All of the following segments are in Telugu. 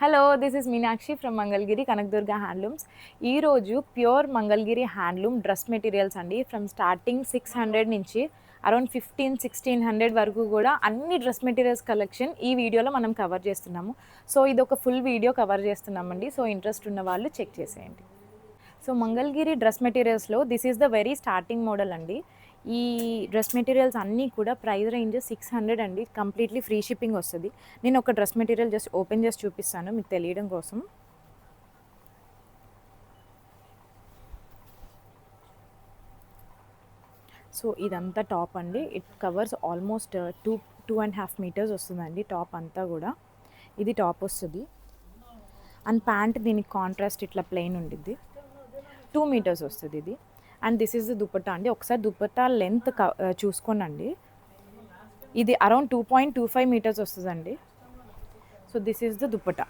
Hello this is Meenakshi from Mangalagiri Kanakadurga handlooms ఈరోజు pure Mangalagiri handloom dress materials అండి. ఫ్రమ్ స్టార్టింగ్ సిక్స్ హండ్రెడ్ నుంచి అరౌండ్ ఫిఫ్టీన్ సిక్స్టీన్ హండ్రెడ్ వరకు కూడా అన్ని డ్రెస్ మెటీరియల్స్ కలెక్షన్ ఈ వీడియోలో మనం కవర్ చేస్తున్నాము. సో ఇది ఒక ఫుల్ వీడియో కవర్ చేస్తున్నామండి. సో ఇంట్రెస్ట్ ఉన్న వాళ్ళు చెక్ చేసేయండి. So Mangalagiri dress మెటీరియల్స్లో this is the very starting model అండి. ఈ డ్రెస్ మెటీరియల్స్ అన్నీ కూడా ప్రైస్ రేంజ్ సిక్స్ హండ్రెడ్ అండి. కంప్లీట్లీ ఫ్రీ షిప్పింగ్ వస్తుంది. నేను ఒక డ్రెస్ మెటీరియల్ జస్ట్ ఓపెన్ చేసి చూపిస్తాను మీకు తెలియడం కోసం. సో ఇదంతా టాప్ అండి. It covers almost two two and half metres వస్తుందండి టాప్ అంతా కూడా. ఇది టాప్ వస్తుంది. అండ్ ప్యాంట్ దీనికి కాంట్రాస్ట్ ఇట్లా ప్లెయిన్ ఉండిద్ది. టూ మీటర్స్ వస్తుంది ఇది. And this is the dupatta అండి. ఒకసారి దుపట్టా లెంత్ చూసుకోనండి. ఇది around two point two five metres వస్తుందండి. So this is the dupatta.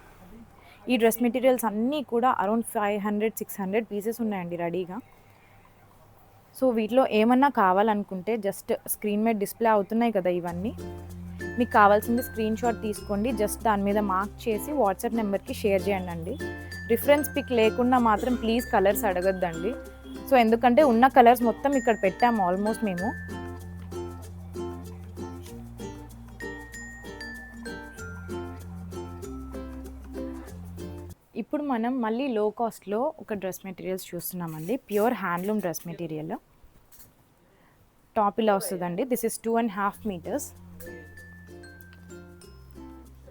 ఈ డ్రెస్ మెటీరియల్స్ అన్నీ కూడా around five hundred six hundred pieces ఉన్నాయండి రెడీగా. సో వీటిలో ఏమన్నా కావాలనుకుంటే జస్ట్ స్క్రీన్ మీద డిస్ప్లే అవుతున్నాయి కదా ఇవన్నీ. మీకు కావాల్సింది స్క్రీన్ షాట్ తీసుకోండి. జస్ట్ దాని మీద మార్క్ చేసి వాట్సాప్ నెంబర్కి షేర్ చేయండి అండి రిఫరెన్స్ పిక్ లేకుండా మాత్రం ప్లీజ్ కలర్స్ అడగద్దండి. సో ఎందుకంటే ఉన్న కలర్స్ మొత్తం ఇక్కడ పెట్టాము ఆల్మోస్ట్ మేము. ఇప్పుడు మనం మళ్ళీ లో కాస్ట్లో ఒక డ్రెస్ మెటీరియల్స్ చూస్తున్నామండి. Pure handloom dress material top ఇలా వస్తుందండి. This is two and half metres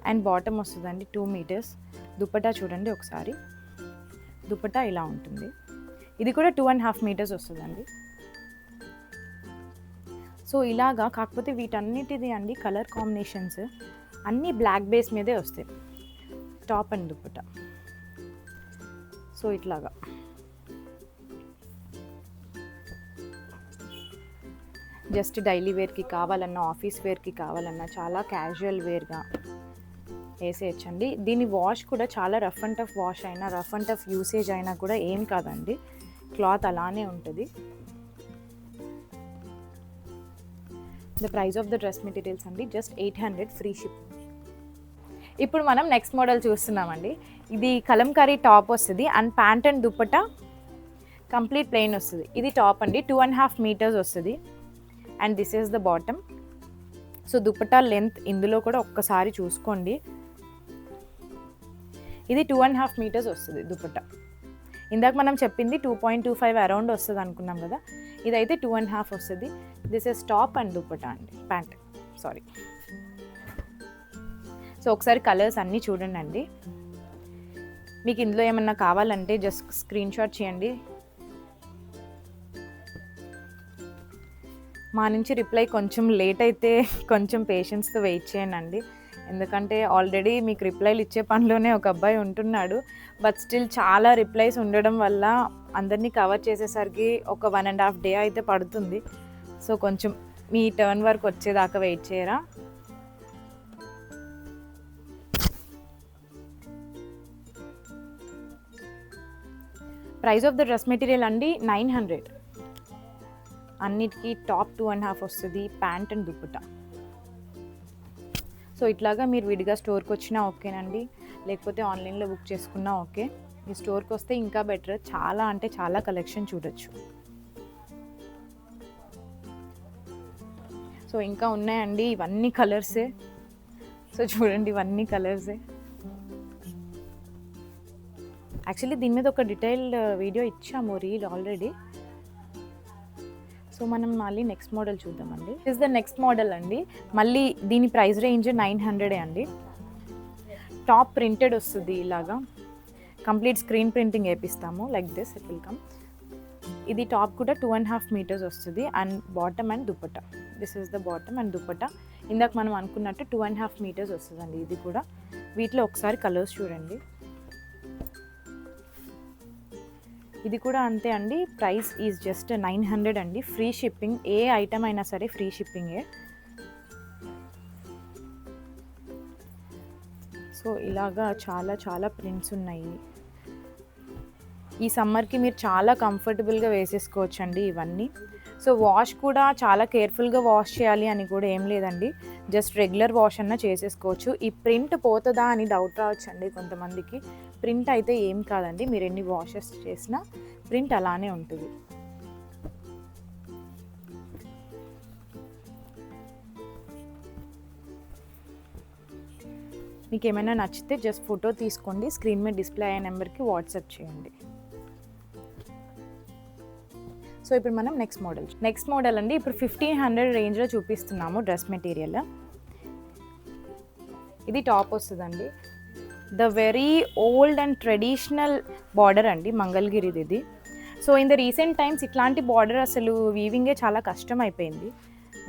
and bottom వస్తుందండి టూ మీటర్స్ దుపట్టా చూడండి ఒకసారి. దుపట్టా ఇలా ఉంటుంది. ఇది కూడా టూ అండ్ హాఫ్ మీటర్స్ వస్తుందండి. సో ఇలాగా కాకపోతే వీటన్నిటిది అండి కలర్ కాంబినేషన్స్ అన్నీ బ్లాక్ బేస్ మీదే వస్తాయి. టాప్ అండ్ దుప్పట సో ఇట్లాగా. జస్ట్ డైలీ వేర్కి కావాలన్నా ఆఫీస్ వేర్కి కావాలన్నా చాలా క్యాజువల్ వేర్గా వేసేయచ్చండి. దీని వాష్ కూడా చాలా రఫ్ అండ్ టఫ్ వాష్ అయినా రఫ్ అండ్ టఫ్ యూసేజ్ అయినా కూడా ఏం కాదండి. క్లాత్ అలానే ఉంటుంది. The price of the dress materials అండి just eight hundred free ship ఇప్పుడు మనం నెక్స్ట్ మోడల్ చూస్తున్నామండి. ఇది కలంకారీ టాప్ వస్తుంది and pant and dupatta complete plain వస్తుంది. ఇది టాప్ అండి టూ అండ్ హాఫ్ మీటర్స్ వస్తుంది. And this is the bottom so dupatta length ఇందులో కూడా ఒక్కసారి చూసుకోండి. ఇది టూ అండ్ హాఫ్ మీటర్స్ వస్తుంది దుప్పట. ఇందాక మనం చెప్పింది two point two five around వస్తుంది అనుకున్నాం కదా ఇదైతే టూ అండ్ హాఫ్ వస్తుంది. This is top and dupatta అండి ప్యాంట్ సారీ సో ఒకసారి కలర్స్ అన్నీ చూడండి అండి మీకు ఇందులో ఏమన్నా కావాలంటే జస్ట్ స్క్రీన్ షాట్ చేయండి. మా నుంచి రిప్లై కొంచెం లేట్ అయితే కొంచెం పేషెన్స్తో వెయిట్ చేయండి. ఎందుకంటే ఆల్రెడీ మీకు రిప్లైలు ఇచ్చే పనిలోనే ఒక అబ్బాయి ఉంటున్నాడు. బట్ స్టిల్ చాలా రిప్లైస్ ఉండడం వల్ల అందరినీ కవర్ చేసేసరికి ఒక వన్ అండ్ హాఫ్ డే అయితే పడుతుంది. సో కొంచెం మీ టర్న్ వర్క్ వచ్చేదాకా వెయిట్ చేయరా? Price of the dress material అండి నైన్ హండ్రెడ్. అన్నిటికీ టాప్ టూ అండ్ హాఫ్ వస్తుంది ప్యాంట్ అండ్ దుప్పటా. సో ఇట్లాగా మీరు విడిగా స్టోర్కి వచ్చినా ఓకేనండి. లేకపోతే ఆన్లైన్లో బుక్ చేసుకున్నా ఓకే. మీ స్టోర్కి వస్తే ఇంకా బెటర్. చాలా అంటే చాలా కలెక్షన్ చూడొచ్చు. సో ఇంకా ఉన్నాయండి ఇవన్నీ కలర్సే. సో చూడండి ఇవన్నీ కలర్సే. యాక్చువల్లీ దీని మీద ఒక డీటెయిల్డ్ వీడియో ఇచ్చాము రీల్ ఆల్రెడీ. సో మనం మళ్ళీ నెక్స్ట్ మోడల్ చూద్దామండి. ఇస్ ద నెక్స్ట్ మోడల్ అండి. మళ్ళీ దీని ప్రైస్ రేంజ్ నైన్ హండ్రెడే అండి. టాప్ ప్రింటెడ్ వస్తుంది ఇలాగా. Complete screen printing వేపిస్తాము. Like this it will come ఇది టాప్ కూడా టూ అండ్ హాఫ్ మీటర్స్ వస్తుంది. And bottom and dupatta this is the bottom and dupatta ఇందాక మనం అనుకున్నట్టు టూ అండ్ హాఫ్ మీటర్స్ వస్తుందండి ఇది కూడా. వీటిలో ఒకసారి కలర్స్ చూడండి. ఇది కూడా అంతే అండి. Price is just nine hundred అండి. Free shipping. ఏ ఐటమ్ అయినా సరే ఫ్రీ షిప్పింగే. సో ఇలాగా చాలా చాలా ప్రింట్స్ ఉన్నాయి. ఈ సమ్మర్కి మీరు చాలా కంఫర్టబుల్గా వేసేసుకోవచ్చు అండి ఇవన్నీ. సో వాష్ కూడా చాలా కేర్ఫుల్గా వాష్ చేయాలి అని కూడా ఏం లేదండి. జస్ట్ రెగ్యులర్ వాష్ అన్న చేసేసుకోవచ్చు. ఈ ప్రింట్ పోతుందా అని డౌట్ రావచ్చండి కొంతమందికి. ప్రింట్ అయితే ఏం కాదండి. మీరు ఎన్ని వాషెస్ చేసినా ప్రింట్ అలానే ఉంటుంది. మీకు ఏమైనా నచ్చితే జస్ట్ ఫోటో తీసుకోండి. స్క్రీన్ మీద డిస్ప్లే అయ్యే నెంబర్కి వాట్సాప్ చేయండి. సో ఇప్పుడు మనం నెక్స్ట్ మోడల్ నెక్స్ట్ మోడల్ అండి ఇప్పుడు ఫిఫ్టీన్ హండ్రెడ్ రేంజ్లో చూపిస్తున్నాము డ్రెస్ మెటీరియల్ ఇది టాప్ వస్తుందండి. The very old and traditional border అండి మంగళగిరిది ఇది. So in the recent times ఇట్లాంటి బార్డర్ అసలు వీవింగే చాలా కష్టం అయిపోయింది.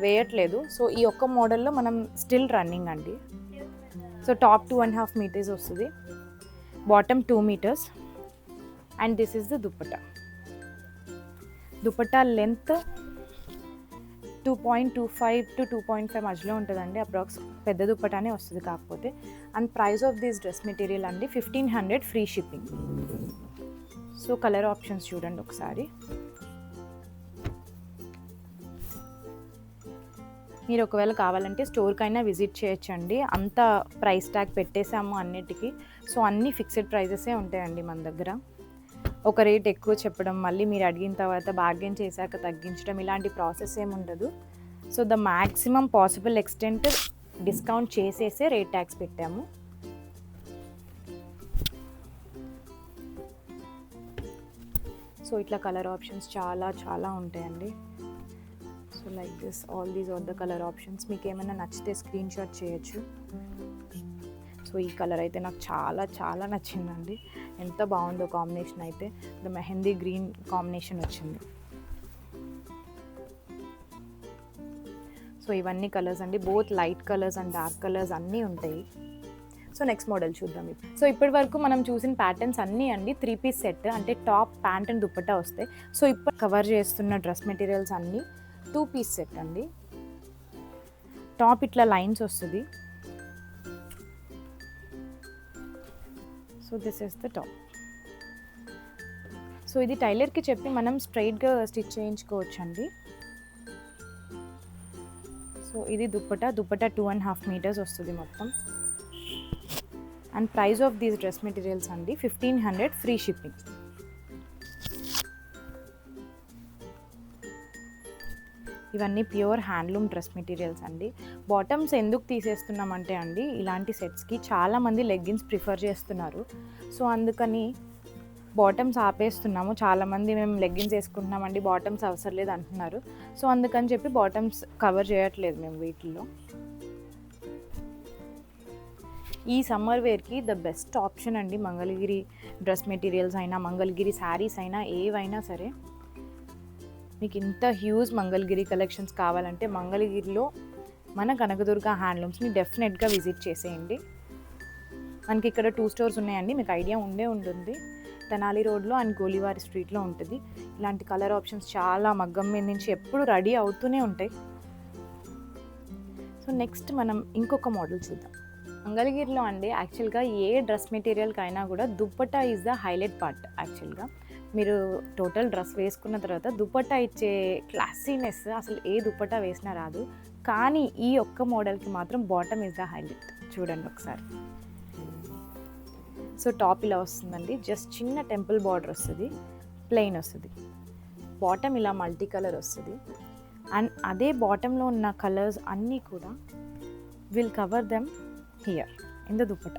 వేయట్లేదు. సో ఈ ఒక్క మోడల్లో మనం స్టిల్ రన్నింగ్ అండి. So top two and half metres వస్తుంది. Bottom two metres and this is the dupatta dupatta length two point two five to two point five మధ్యలో ఉంటుందండి అప్రాక్స్ పెద్ద దుప్పటానే వస్తుంది కాకపోతే. And price of this dress material అండి fifteen hundred free shipping so colour options చూడండి ఒకసారి. మీరు ఒకవేళ కావాలంటే స్టోర్కైనా విజిట్ చేయొచ్చండి. అంత ప్రైస్ ట్యాగ్ పెట్టేసాము అన్నిటికీ. సో అన్ని ఫిక్స్డ్ ప్రైజెసే ఉంటాయండి మన దగ్గర. ఒక రేట్ ఎక్కువ చెప్పడం మళ్ళీ మీరు అడిగిన తర్వాత బార్గెన్ చేశాక తగ్గించడం ఇలాంటి ప్రాసెస్ ఏమి ఉండదు. So the maximum possible extent discount చేసేసే rate tax పెట్టాము. సో ఇట్లా కలర్ ఆప్షన్స్ చాలా చాలా ఉంటాయండి. So like this all these are the colour options మీకు ఏమైనా నచ్చితే స్క్రీన్ షాట్ చేయొచ్చు. సో ఈ కలర్ అయితే నాకు చాలా చాలా నచ్చిందండి. ఎంత బాగుందో కాంబినేషన్ అయితే. ద మెహందీ గ్రీన్ కాంబినేషన్ వచ్చింది. సో ఇవన్నీ కలర్స్ అండి. Both light colours and dark colours అన్నీ ఉంటాయి. సో నెక్స్ట్ మోడల్ చూద్దాం ఇప్పుడు. సో ఇప్పటి వరకు మనం చూసిన ప్యాటర్న్స్ అన్నీ అండి త్రీ పీస్ సెట్ అంటే టాప్ ప్యాంట్ అండ్ దుప్పట్టా వస్తాయి. సో ఇప్పుడు కవర్ చేస్తున్న డ్రెస్ మెటీరియల్స్ అన్నీ టూ పీస్ సెట్ అండి. టాప్ ఇట్లా లైన్స్ వస్తుంది. So this is the top so ఇది టైలర్కి చెప్పి మనం స్ట్రైట్గా స్టిచ్ చేయించుకోవచ్చు అండి సో ఇది dupatta dupatta two and half metres వస్తుంది మొత్తం. And price of these dress materials అండి ఫిఫ్టీన్ హండ్రెడ్ ఫ్రీ షిప్పింగ్ ఇవన్నీ ప్యూర్ హ్యాండ్లూమ్ డ్రెస్ మెటీరియల్స్ అండి. బాటమ్స్ ఎందుకు తీసేస్తున్నామంటే అండి ఇలాంటి సెట్స్కి చాలామంది లెగ్గిన్స్ ప్రిఫర్ చేస్తున్నారు. సో అందుకని బాటమ్స్ ఆపేస్తున్నాము. చాలామంది మేము లెగ్గిన్స్ వేసుకుంటున్నామండి బాటమ్స్ అవసరం లేదు అంటున్నారు. సో అందుకని చెప్పి బాటమ్స్ కవర్ చేయట్లేదు మేము వీటిల్లో. ఈ సమ్మర్ వేర్కి ద బెస్ట్ ఆప్షన్ అండి మంగళగిరి డ్రెస్ మెటీరియల్స్ అయినా మంగళగిరి శారీస్ అయినా ఏవైనా సరే. మీకు ఇంత హ్యూజ్ మంగళగిరి కలెక్షన్స్ కావాలంటే మంగళగిరిలో మన కనకదుర్గ హ్యాండ్లూమ్స్ని డెఫినెట్గా విజిట్ చేసేయండి. మనకి ఇక్కడ టూ స్టోర్స్ ఉన్నాయండి. మీకు ఐడియా ఉండే ఉంటుంది. తెనాలి రోడ్లో అండ్ గోలివారి స్ట్రీట్లో ఉంటుంది. ఇలాంటి కలర్ ఆప్షన్స్ చాలా మగ్గం మీద నుంచి ఎప్పుడు రెడీ అవుతూనే ఉంటాయి. సో నెక్స్ట్ మనం ఇంకొక మోడల్ చూద్దాం. మంగళగిరిలో అండి యాక్చువల్గా ఏ డ్రెస్ మెటీరియల్కి అయినా కూడా dupatta is the highlight part యాక్చువల్గా మీరు టోటల్ డ్రెస్ వేసుకున్న తర్వాత దుపట్టా ఇచ్చే క్లాసీనెస్ అసలు ఏ దుప్పట్టా వేసినా రాదు. కానీ ఈ ఒక్క మోడల్కి మాత్రం బాటమ్ ఇస్ ద హైలైట్. చూడండి ఒకసారి. సో టాప్ ఇలా వస్తుందండి. జస్ట్ చిన్న టెంపుల్ బార్డర్ వస్తుంది. ప్లెయిన్ వస్తుంది. బాటమ్ ఇలా మల్టీ కలర్ వస్తుంది. అండ్ అదే బాటంలో ఉన్న కలర్స్ అన్నీ కూడా will cover them here in the dupatta.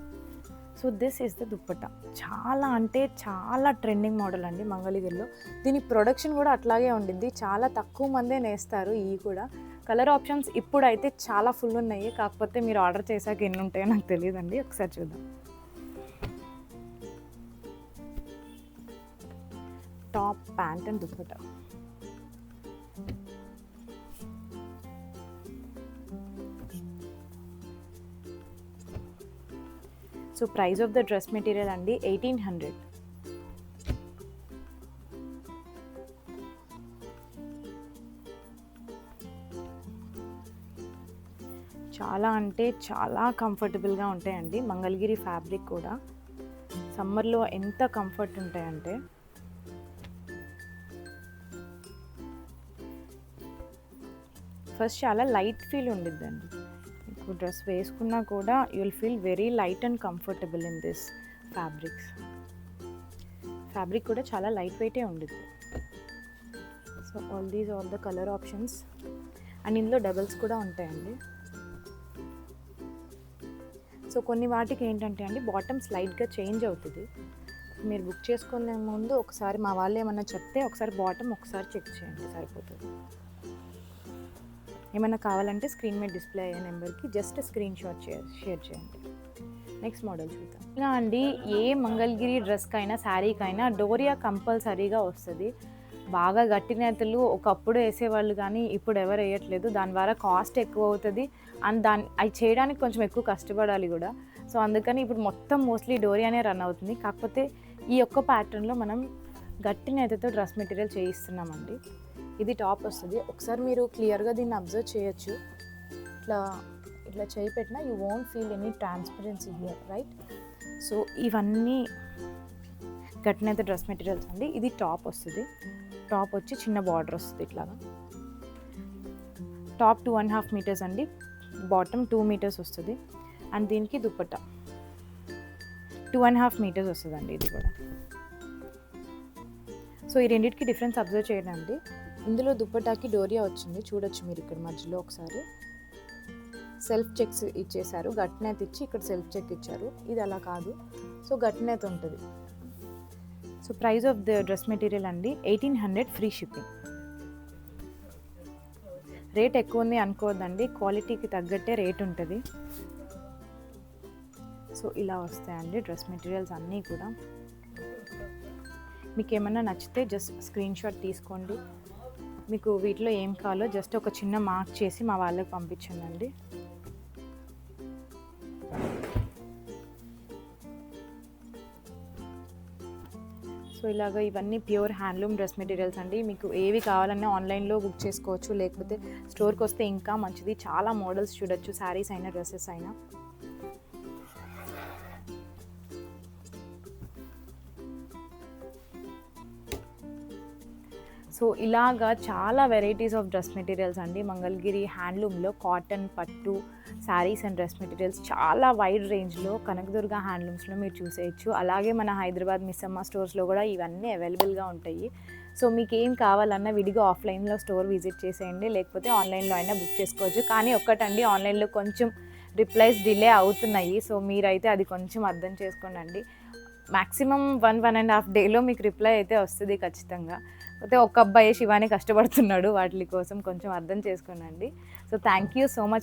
So this is the dupatta. చాలా అంటే చాలా ట్రెండింగ్ మోడల్ అండి మంగళగిరిలో. దీని ప్రొడక్షన్ కూడా అట్లాగే ఉండింది. చాలా తక్కువ మందే నేస్తారు. ఇవి కూడా కలర్ ఆప్షన్స్ ఇప్పుడైతే చాలా ఫుల్ ఉన్నాయి. కాకపోతే మీరు ఆర్డర్ చేశాక ఎన్ని ఉంటాయో నాకు తెలియదండి. ఒకసారి చూద్దాం. Top pant and dupatta so price of the dress material అండి ఎయిటీన్ హండ్రెడ్ చాలా అంటే చాలా కంఫర్టబుల్గా ఉంటాయండి. మంగళగిరి ఫ్యాబ్రిక్ కూడా. సమ్మర్లో ఎంత కంఫర్ట్ ఉంటాయంటే. ఫస్ట్ చాలా లైట్ ఫీల్ ఉండిద్దండి. మీకు డ్రెస్ వేసుకున్నా కూడా you will feel very light and comfortable in this fabrics. Fabric కూడా చాలా లైట్ వెయిటే ఉండిద్ది. So all these all the colour options. And ఇందులో డబల్స్ కూడా ఉంటాయండి. సో కొన్ని వాటికి ఏంటంటే అండి బాటమ్ స్లైడ్గా చేంజ్ అవుతుంది. మీరు బుక్ చేసుకునే ముందు ఒకసారి మా వాళ్ళు ఏమన్నా చెప్తే ఒకసారి బాటమ్ ఒకసారి చెక్ చేయండి సరిపోతుంది. ఏమైనా కావాలంటే స్క్రీన్ మీద డిస్ప్లే అయ్యే నెంబర్కి జస్ట్ స్క్రీన్ షాట్ షేర్ చేయండి. నెక్స్ట్ మోడల్ చూద్దాం. ఇలా అండి ఏ మంగళగిరి డ్రెస్కైనా శారీకైనా డోరియా కంపల్సరీగా వస్తుంది. బాగా గట్టి నేతలు ఒకప్పుడు వేసేవాళ్ళు కానీ ఇప్పుడు ఎవరు వేయట్లేదు. దాని ద్వారా కాస్ట్ ఎక్కువ అవుతుంది. అండ్ దాన్ని అవి చేయడానికి కొంచెం ఎక్కువ కష్టపడాలి కూడా. సో అందుకని ఇప్పుడు మొత్తం మోస్ట్లీ డోరియానే రన్ అవుతుంది. కాకపోతే ఈ ఒక్క ప్యాటర్న్లో మనం గట్టి నేతతో డ్రెస్ మెటీరియల్ చేయిస్తున్నామండి. ఇది టాప్ వస్తుంది. ఒకసారి మీరు క్లియర్గా దీన్ని అబ్జర్వ్ చేయొచ్చు. ఇట్లా ఇట్లా చేయి పెట్టినా you won't feel any transparency here right so ఇవన్నీ గట్టినైతే డ్రెస్ మెటీరియల్స్ అండి. ఇది టాప్ వస్తుంది. టాప్ వచ్చి చిన్న బార్డర్ వస్తుంది ఇట్లాగా. Top two and half metres అండి. బాటమ్ టూ మీటర్స్ వస్తుంది. అండ్ దీనికి dupatta. Two and half metres వస్తుందండి ఇది కూడా. సో ఈ రెండింటికి డిఫరెన్స్ అబ్జర్వ్ చేయండి అండి. ఇందులో దుప్పటాకి డోరియా వచ్చింది. చూడొచ్చు మీరు ఇక్కడ మధ్యలో ఒకసారి. సెల్ఫ్ చెక్స్ ఇచ్చేసారు గట్నేత్ ఇచ్చి ఇక్కడ సెల్ఫ్ చెక్ ఇచ్చారు. ఇది అలా కాదు. సో గట్నేత్ ఉంటుంది. So price of the dress material అండి eighteen hundred free shipping rate ఎక్కువ ఉంది అనుకోవద్దండి క్వాలిటీకి తగ్గట్టే రేట్ ఉంటుంది. సో ఇలా వస్తాయండి డ్రెస్ మెటీరియల్స్ అన్నీ కూడా. మీకు ఏమైనా నచ్చితే జస్ట్ స్క్రీన్ షాట్ తీసుకోండి. మీకు వీటిలో ఏం కావాలో జస్ట్ ఒక చిన్న మార్క్ చేసి మా వాళ్ళకి పంపించండి. ఇలాగ ఇవన్నీ ప్యూర్ హ్యాండ్లూమ్ డ్రెస్ మెటీరియల్స్ అండి. మీకు ఏవి కావాలన్నా ఆన్లైన్లో బుక్ చేసుకోవచ్చు. లేకపోతే స్టోర్కి వస్తే ఇంకా మంచిది. చాలా మోడల్స్ చూడొచ్చు. శారీస్ అయినా డ్రెస్సెస్ అయినా. సో ఇలాగా చాలా వెరైటీస్ ఆఫ్ డ్రెస్ మెటీరియల్స్ అండి. మంగళగిరి హ్యాండ్లూమ్లో కాటన్ పట్టు శారీస్ అండ్ డ్రెస్ మెటీరియల్స్ చాలా వైడ్ రేంజ్లో కనకదుర్గ హ్యాండ్లూమ్స్లో మీరు చూసేయచ్చు. అలాగే మన హైదరాబాద్ మిస్సమ్మ స్టోర్స్లో కూడా ఇవన్నీ అవైలబుల్గా ఉంటాయి. సో మీకు ఏం కావాలన్నా విడిగా ఆఫ్లైన్లో స్టోర్ విజిట్ చేసేయండి. లేకపోతే ఆన్లైన్లో అయినా బుక్ చేసుకోవచ్చు. కానీ ఒక్కటండి ఆన్లైన్లో కొంచెం రిప్లైస్ డిలే అవుతున్నాయి. సో మీరైతే అది కొంచెం అర్థం చేసుకోండి maximum one one and half డేలో మీకు రిప్లై అయితే వస్తుంది ఖచ్చితంగా. అయితే ఒక్క అబ్బాయి శివాని కష్టపడుతున్నాడు వాటి కోసం కొంచెం అర్థం చేసుకోనండి. So thank you so much